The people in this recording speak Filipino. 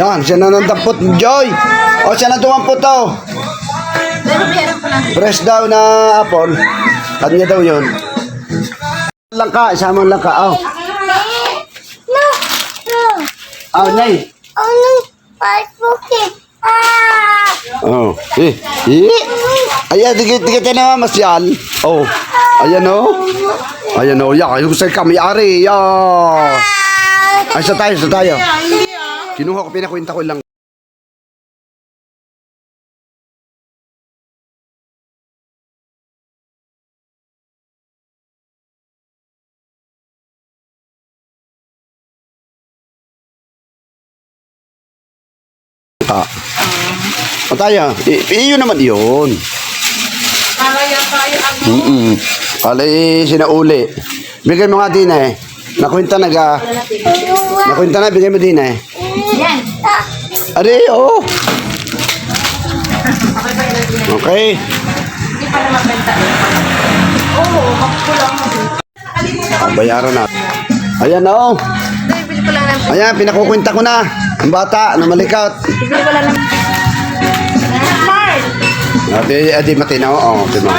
Yan, siya na nang dampot. Joy! O, siya na dumampot to. Fresh daw na apple. Kanya daw yun. Langka, isama ang langka. Oh. No, no. Oh, nay. Oh, no. Facebook eh. Ah! Oh. Eh. Eh. Ayan, dikit na masyal. Oh. Ayan oh. Ayan oh. Ya, yung sa kami ari. Ya. Ay, sa tayo, sa tayo. Kinuha ko, pinakwenta ko lang. Ah. O tayo, I- iyon naman yun. Kaya tayo ang Mm-mm. Alay, sinauli. Bigay mo nga din eh. Nakwenta na ga. Nakwenta na, bigay mo din eh. Yan. Ari, oh. Okay. Hindi pa naman benta. Oo, magkulang mo. Ah, Bayaran na. Ayan oh. Lang ng... Ayan, pinakukwenta ko na. Ang bata na malikot. Bibili ko lang ng... Marl! Adi, adi matinaw. Oh, di ba?